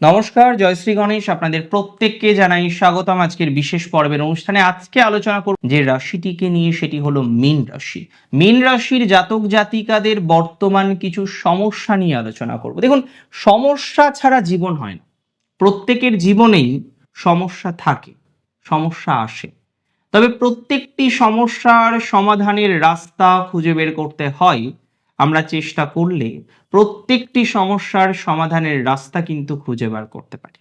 নমস্কার জয়শ্রী গণেশ। আপনাদের প্রত্যেককে জানাই স্বাগতম আজকের বিশেষ পর্বের অনুষ্ঠানে। আজকে আলোচনা করব যে রাশিটিকে নিয়ে, সেটি হলো মীন রাশি। মীন রাশির জাতক জাতিকাদের বর্তমান কিছু সমস্যা নিয়ে আলোচনা করব। দেখুন, সমস্যা ছাড়া জীবন হয় না। প্রত্যেকের জীবনেই সমস্যা থাকে, সমস্যা আসে। তবে প্রত্যেকটি সমস্যার সমাধানের রাস্তা খুঁজে বের করতে হয় আমরা চেষ্টা করলে প্রত্যেকটি সমস্যার সমাধানের রাস্তা কিন্তু খুঁজে বার করতে পারি।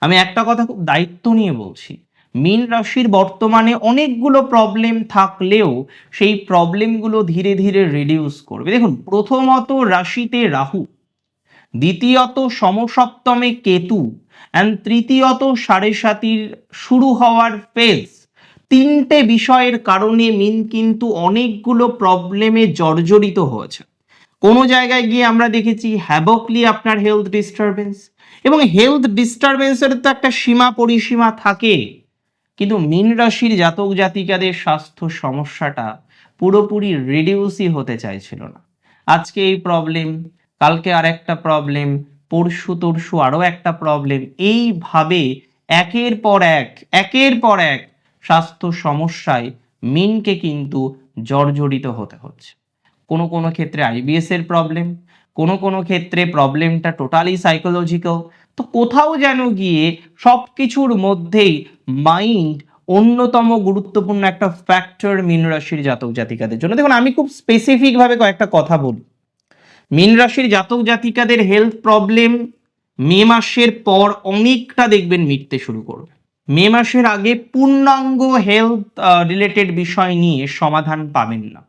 আমি একটা কথা খুব দায়িত্ব নিয়ে বলছি। মীন রাশির বর্তমানে অনেকগুলো প্রবলেম থাকলেও সেই প্রবলেমগুলো ধীরে ধীরে রিডিউস করবে। দেখুন, প্রথমত রাশিতে রাহু, দ্বিতীয়ত সমসপ্তমে কেতু অ্যান্ড তৃতীয়ত সাড়ে সাতির শুরু হওয়ার ফেজ তিনটে বিষয়ের কারণে মিন কিন্তু অনেকগুলো প্রবলেমে জর্জরিত হয়েছে। কোনো জায়গায় গিয়ে আমরা দেখেছি হ্যাবকলি আপনার হেলথ ডিস্টারবেন্স এবং হেলথ ডিস্টারবেন্সের তো একটা সীমা পরিসীমা থাকে। কিন্তু মিন রাশির জাতক জাতিকাদের স্বাস্থ্য সমস্যাটা পুরোপুরি রিডিউসই হতে চাইছিল না। আজকে এই প্রবলেম কালকে আরেকটা প্রবলেম পরশু তরশু আরও একটা প্রবলেম এইভাবে একের পর এক, একের পর এক স্বাস্থ্য সমস্যায় মিনকে কিন্তু জর্জরিত হতে হচ্ছে। কোনো কোনো ক্ষেত্রে আইবিএস এর প্রবলেম কোনো কোনো ক্ষেত্রে প্রবলেমটা টোটালি সাইকোলজিক্যাল তো কোথাও যেন গিয়ে সব কিছুর মধ্যেই মাইন্ড অন্যতম গুরুত্বপূর্ণ একটা ফ্যাক্টর মীন রাশির জাতক জাতিকাদের জন্য। দেখুন, আমি খুব স্পেসিফিকভাবে কয়েকটা কথা বলি। মীন রাশির জাতক জাতিকাদের হেলথ প্রবলেম মে মাসের পর অনেকটা দেখবেন মিটতে শুরু করবে। মে মাসের আগে পূর্ণাঙ্গ হেলথ রিলেটেড বিষয় নিয়ে সমাধান পাবেন না।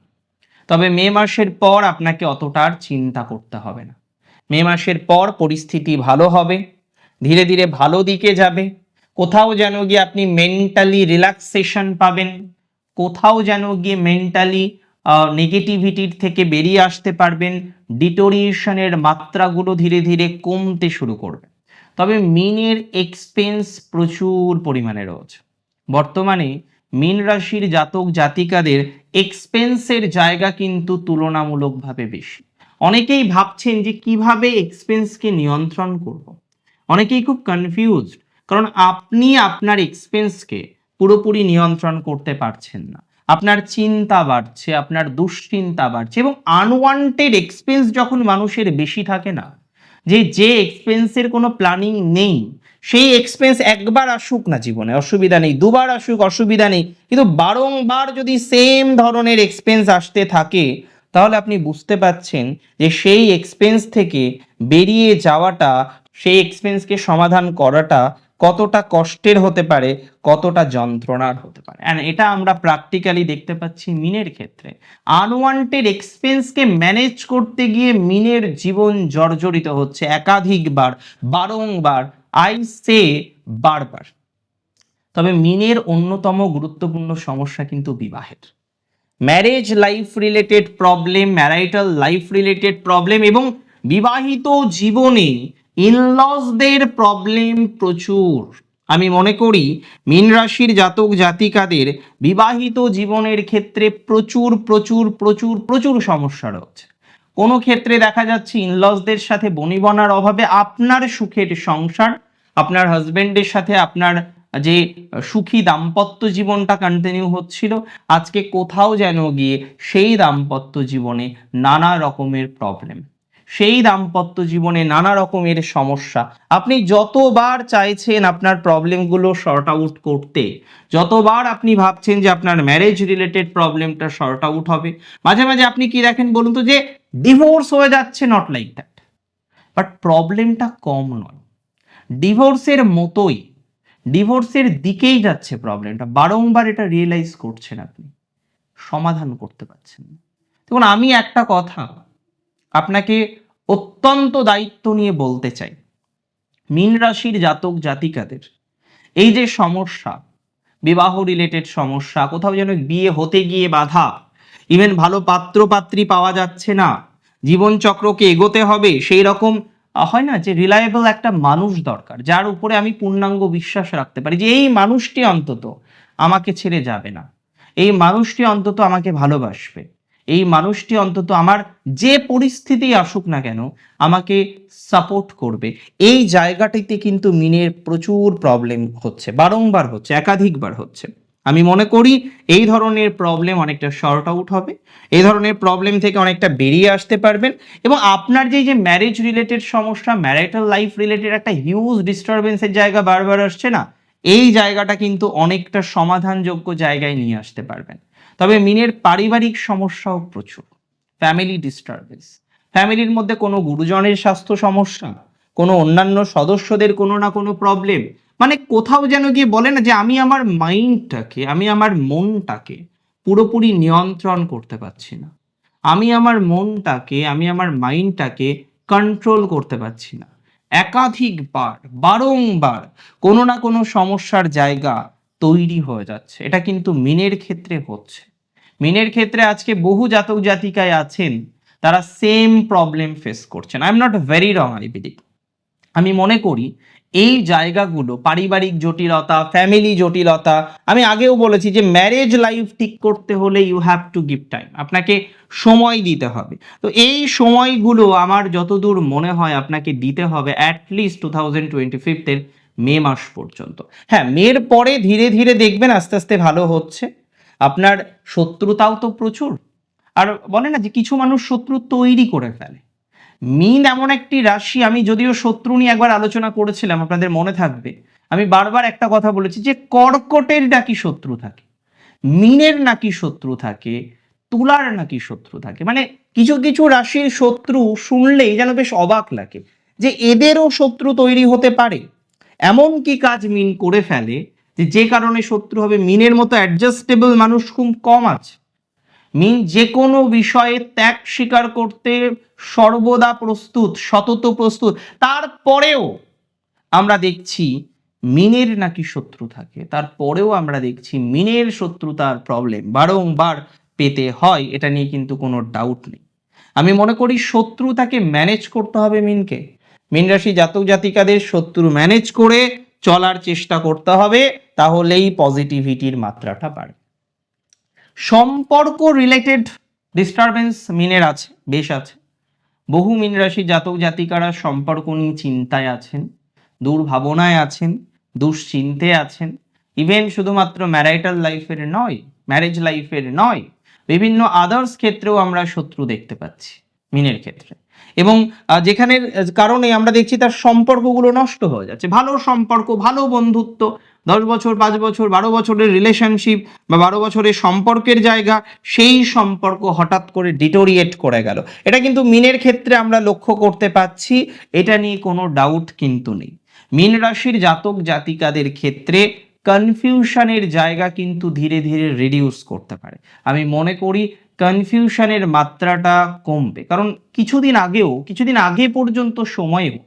তবে মে মাসের পর আপনাকে অতটা আর চিন্তা করতে হবে না। মে মাসের পর পরিস্থিতি ভালো হবে, ধীরে ধীরে ভালো দিকে যাবে। কোথাও যেন গিয়ে আপনি মেন্টালি রিল্যাক্সেশন পাবেন, কোথাও যেন গিয়ে মেন্টালি নেগেটিভিটির থেকে বেরিয়ে আসতে পারবেন ডিটোরিয়েশনের মাত্রাগুলো ধীরে ধীরে কমতে শুরু করবে। তবে মিনের এক্সপেন্স প্রচুর পরিমাণে রয়েছে। বর্তমানে মীন রাশির জাতক জাতিকাদের এক্সপেন্সের জায়গা কিন্তু তুলনামূলকভাবে বেশি। অনেকেই ভাবছেন যে কীভাবে এক্সপেন্সকে নিয়ন্ত্রণ করব। অনেকেই খুব কনফিউজড কারণ আপনি আপনার এক্সপেন্সকে পুরোপুরি নিয়ন্ত্রণ করতে পারছেন না। আপনার চিন্তা বাড়ছে, আপনার দুশ্চিন্তা বাড়ছে এবং আনওয়ান্টেড এক্সপেন্স যখন মানুষের বেশি থাকে না যে যে এক্সপেন্সের কোনো প্ল্যানিং নেই, সেই এক্সপেন্স একবার আসুক না জীবনে, অসুবিধা নেই, দুবার আসুক, অসুবিধা নেই। কিন্তু বারংবার যদি সেম ধরনের এক্সপেন্স আসতে থাকে তাহলে আপনি বুঝতে পাচ্ছেন যে সেই এক্সপেন্স থেকে বেরিয়ে যাওয়াটা, সেই এক্সপেন্সকে সমাধান করাটা কতটা কষ্টের হতে পারে, কতটা যন্ত্রণার হতে পারে। অ্যান্ড এটা আমরা প্র্যাকটিক্যালি দেখতে পাচ্ছি মিনের ক্ষেত্রে। আনওয়ান্টেড এক্সপেন্সকে ম্যানেজ করতে গিয়ে মিনের জীবন জর্জরিত হচ্ছে একাধিকবার, বারংবার আই সে বারবার। তবে মিনের অন্যতম গুরুত্বপূর্ণ সমস্যা কিন্তু বিবাহের। Marriage life related problem marital life related problem এবং বিবাহিত জীবনে ইনলসদের প্রবলেম প্রচুর। আমি মনে করি, মীন রাশির জাতক জাতিকাদের বিবাহিত জীবনের ক্ষেত্রে প্রচুর প্রচুর প্রচুর প্রচুর সমস্যা রয়েছে। কোনো ক্ষেত্রে দেখা যাচ্ছে ইনলসদের সাথে বনিবনার অভাবে আপনার সুখের সংসার, আপনার হাজবেন্ডের সাথে আপনার যে সুখী দাম্পত্য জীবনটা কন্টিনিউ হচ্ছিল, আজকে কোথাও যেন গিয়ে সেই দাম্পত্য জীবনে নানা রকমের প্রবলেম সেই দাম্পত্য জীবনে নানা রকমের সমস্যা। আপনি যতবার চাইছেন আপনার প্রবলেমগুলো শর্ট আউট করতে, যতবার আপনি ভাবছেন যে আপনার ম্যারেজ রিলেটেড প্রবলেমটা শর্ট আউট হবে, মাঝে মাঝে আপনি কি দেখেন বলুন তো যে ডিভোর্স হয়ে যাচ্ছে নট লাইক দ্যাট বাট প্রবলেমটা কম নয়। ডিভোর্সের মতোই ডিভোর্সের দিকেই যাচ্ছে প্রবলেমটা বারংবার এটা রিয়েলাইজ করছেন আপনি। সমাধান করতে পারছেন দেখুন, আমি একটা কথা আপনাকে অত্যন্ত দায়িত্ব নিয়ে বলতে চাই। মীন রাশির জাতক জাতিকাদের, এই যে সমস্যা বিবাহ রিলেটেড সমস্যা, কোথাও যেন বিয়ে হতে গিয়ে বাধা ইভেন ভালো পাত্র পাত্রী পাওয়া যাচ্ছে না, জীবনচক্রকে এগোতে হবে, সেই রকম হয় না যে রিলায়েবল একটা মানুষ দরকার, যার উপরে আমি পূর্ণাঙ্গ বিশ্বাস রাখতে পারি যে এই মানুষটি অন্তত আমাকে ছেড়ে যাবে না। এই মানুষটি অন্তত আমাকে ভালোবাসবে। এই মানুষটি অন্তত আমার যে পরিস্থিতি আসুক না কেন, আমাকে সাপোর্ট করবে। এই জায়গাটিতে কিন্তু মিনের প্রচুর প্রবলেম হচ্ছে, বারংবার হচ্ছে, একাধিকবার হচ্ছে। আমি মনে করি এই ধরনের প্রবলেম অনেকটা শর্ট আউট হবে। এই ধরনের প্রবলেম থেকে অনেকটা বেরিয়ে আসতে পারবেন এবং আপনার যে যে ম্যারেজ রিলেটেড সমস্যা ম্যারিটাল লাইফ রিলেটেড একটা হিউজ ডিস্টারবেন্সের জায়গা বারবার আসছে না, এই জায়গাটা কিন্তু অনেকটা সমাধানযোগ্য জায়গায় নিয়ে আসতে পারবেন। তবে মিনের পারিবারিক সমস্যাও প্রচুর। ফ্যামিলি ডিস্টারবেন্স ফ্যামিলির মধ্যে কোনো গুরুজনের স্বাস্থ্য সমস্যা, কোনো অন্যান্য সদস্যদের কোনো না কোনো প্রবলেম মানে কোথাও যেন গিয়ে বলে না যে আমি আমার মাইন্ডটাকে আমি আমার মনটাকে পুরোপুরি নিয়ন্ত্রণ করতে পারছি না। আমি আমার মনটাকে, আমি আমার মাইন্ডটাকে কন্ট্রোল করতে পারছি না। একাধিকবার, বারংবার কোনো না কোনো সমস্যার জায়গা তৈরি হয়ে যাচ্ছে। এটা কিন্তু মিনের ক্ষেত্রে হচ্ছে। মিনের ক্ষেত্রে আজকে বহু জাতক জাতিকায় আছেন, তারা সেম প্রবলেম ফেস করছেন। I am not very wrong I believe আমি মনে করি এই জায়গাগুলো, পারিবারিক জটিলতা ফ্যামিলি জটিলতা, আমি আগেও বলেছি যে ম্যারেজ লাইফ ঠিক করতে হলে you have to give time আপনাকে সময় দিতে হবে। তো এই সময়গুলো আমার যতদূর মনে হয় আপনাকে দিতে হবে at least two thousand twenty ফিফথের May মাস পর্যন্ত। হ্যাঁ মের পরে ধীরে ধীরে দেখবেন আস্তে আস্তে ভালো হচ্ছে। আপনার শত্রুতাও তো প্রচুর। আর বলে না যে কিছু মানুষ শত্রু তৈরি করে ফেলে। মিন এমন একটি রাশি, আমি যদিও শত্রু নিয়ে একবার আলোচনা করেছিলাম, আপনাদের মনে থাকবে। আমি বারবার একটা কথা বলেছি যে কর্কটের নাকি শত্রু থাকে, মিনের নাকি শত্রু থাকে, তুলার নাকি শত্রু থাকে। মানে কিছু কিছু রাশির শত্রু শুনলেই যেন বেশ অবাক লাগে যে এদেরও শত্রু তৈরি হতে পারে। এমন কি কাজ মিন করে ফেলে যে যে কারণে শত্রু হবে, মিনের মতো অ্যাডজাস্টেবল মানুষ খুব কম আছে। মিন যে কোনো বিষয়ে ত্যাগ স্বীকার করতে সর্বদা প্রস্তুত, সতত প্রস্তুত। তারপরেও আমরা দেখছি মিনের নাকি শত্রু থাকে। তারপরেও আমরা দেখছি মিনের শত্রুতার প্রবলেম বারংবার পেতে হয়, এটা নিয়ে কিন্তু কোনো ডাউট নেই। আমি মনে করি শত্রু তাকে ম্যানেজ করতে হবে মিনকে। মিন রাশি জাতক জাতিকাদের শত্রু ম্যানেজ করে চলার চেষ্টা করতে হবে, তাহলেই পজিটিভিটির মাত্রাটা বাড়বে। সম্পর্ক রিলেটেড ডিস্টারবেন্স মিনের আছে, বেশ আছে। বহু মিন রাশি জাতক জাতিকারা সম্পর্ক নিয়ে চিন্তায় আছেন, দুর্ভাবনায় আছেন, দুশ্চিন্তে আছেন। ইভেন শুধুমাত্র ম্যারাইটাল লাইফের নয় ম্যারেজ লাইফের নয়, বিভিন্ন আদার্স ক্ষেত্রেও আমরা শত্রু দেখতে পাচ্ছি, মিনের ক্ষেত্রে। এবং যেখানের কারণে আমরা দেখছি তার সম্পর্কগুলো নষ্ট হয়ে যাচ্ছে। ভালো সম্পর্ক, ভালো বন্ধুত্ব, দশ বছর, পাঁচ বছর, বারো বছরের রিলেশনশিপ বা বারো বছরের সম্পর্কের জায়গা, সেই সম্পর্ক হঠাৎ করে ডিটোরিয়েট করে গেল। এটা কিন্তু মিনের ক্ষেত্রে আমরা লক্ষ্য করতে পাচ্ছি, এটা নিয়ে কোনো ডাউট কিন্তু নেই। মিন রাশির জাতক জাতিকাদের ক্ষেত্রে কনফিউশনের জায়গা কিন্তু ধীরে ধীরে রিডিউস করতে পারে। আমি মনে করি কনফিউশনের মাত্রাটা কমবে। কারণ কিছুদিন আগেও, কিছুদিন আগে পর্যন্ত সময়েও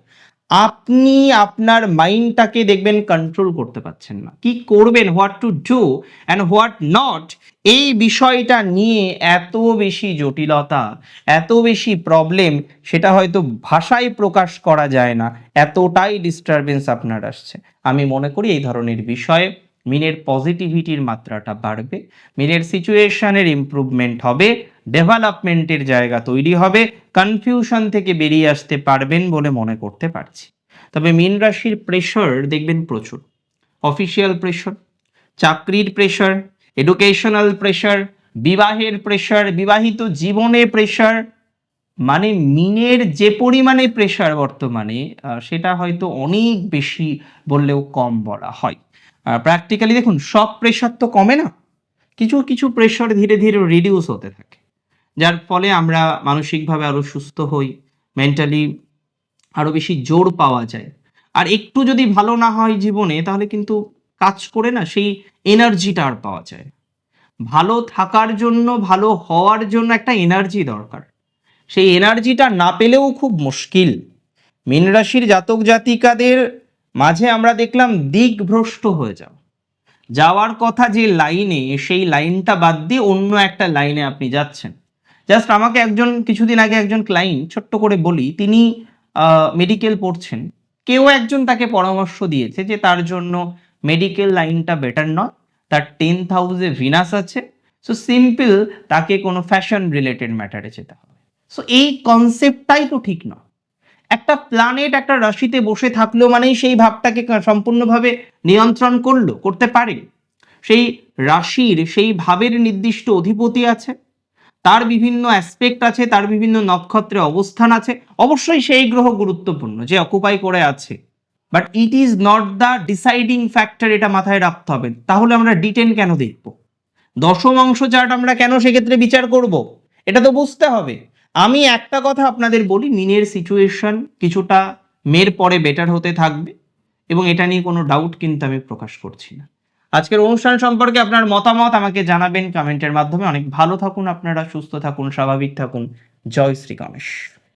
আপনি আপনার মাইন্ডটাকে দেখবেন কন্ট্রোল করতে পারছেন না। কি করবেন what to do and what not এই বিষয়টা নিয়ে এত বেশি জটিলতা, এত বেশি প্রবলেম সেটা হয়তো ভাষায় প্রকাশ করা যায় না। এতটাই ডিস্টারবেন্স আপনার আসছে। আমি মনে করি এই ধরনের বিষয়ে মিনের পজিটিভিটির মাত্রাটা বাড়বে, মিনের সিচুয়েশনের ইম্প্রুভমেন্ট হবে ডেভেলপমেন্টের জায়গা তৈরি হবে কনফিউশন থেকে বেরিয়ে আসতে পারবেন বলে মনে করতে পারছি। তবে মিন রাশির প্রেশার দেখবেন প্রচুর। অফিসিয়াল প্রেশার চাকরির প্রেশার এডুকেশনাল প্রেশার বিবাহের প্রেশার বিবাহিত জীবনে প্রেশার মানে মিনের যে পরিমাণে প্রেশার বর্তমানে সেটা হয়তো অনেক বেশি বললেও কম বলা হয়। প্র্যাকটিক্যালি দেখুন, সব প্রেশার তো কমে না। কিছু কিছু প্রেশার ধীরে ধীরে রিডিউস হতে থাকে। যার ফলে আমরা মানসিকভাবে আরও সুস্থ হই মেন্টালি আরও বেশি জোর পাওয়া যায়। আর একটু যদি ভালো না হয় জীবনে, তাহলে কিন্তু কাজ করে না, সেই এনার্জিটা আর পাওয়া যায়। ভালো থাকার জন্য, ভালো হওয়ার জন্য একটা এনার্জি দরকার। সেই এনার্জিটা না পেলেও খুব মুশকিল। মীন রাশির জাতক জাতিকাদের মাঝে আমরা দেখলাম দিকভ্রষ্ট হয়ে যাওয়া যাওয়ার কথা যে লাইনে, সেই লাইনটা বাদ দিয়ে অন্য একটা লাইনে আপনি যাচ্ছেন। জাস্ট আমাকে একজন, কিছুদিন আগে একজন ক্লায়েন্ট ছোট্ট করে বলি, তিনি মেডিকেল পড়ছেন। কেউ একজন তাকে পরামর্শ দিয়েছে যে তার জন্য মেডিকেল লাইনটা বেটার নয়। তার টেন হাউসে ভিনাস আছে। সো সিম্পল তাকে কোনো ফ্যাশন রিলেটেড ম্যাটারে যেতে হবে। সো এই কনসেপ্টটাই তো ঠিক নয়। একটা প্ল্যানেট একটা রাশিতে বসে থাকল মানেই সেই ভাবটাকে সম্পূর্ণভাবে নিয়ন্ত্রণ করল, করতে পারে সেই রাশির, সেই ভাবের নির্দিষ্ট অধিপতি আছে, তার বিভিন্ন অ্যাসপেক্ট আছে, তার বিভিন্ন নক্ষত্রে অবস্থান আছে। অবশ্যই সেই গ্রহ গুরুত্বপূর্ণ, যে অকুপাই করে আছে। But it is not the deciding factor এটা মাথায় রাখতে হবে। তাহলে আমরা ডিটেন কেন দেখব? দশম অংশ চার্ট আমরা কেন সেক্ষেত্রে বিচার করব? এটা তো বুঝতে হবে। আমি একটা কথা আপনাদের বলি, মিনের সিচুয়েশন কিছুটা মের পরে বেটার হতে থাকবে এবং এটা নিয়ে কোনো ডাউট কিন্তু আমি প্রকাশ করছি না। আজকের অনুষ্ঠান সম্পর্কে আপনার মতামত আমাকে জানাবেন কমেন্টের মাধ্যমে। অনেক ভালো থাকুন আপনারা, সুস্থ থাকুন, স্বাভাবিক থাকুন। জয় শ্রী গণেশ।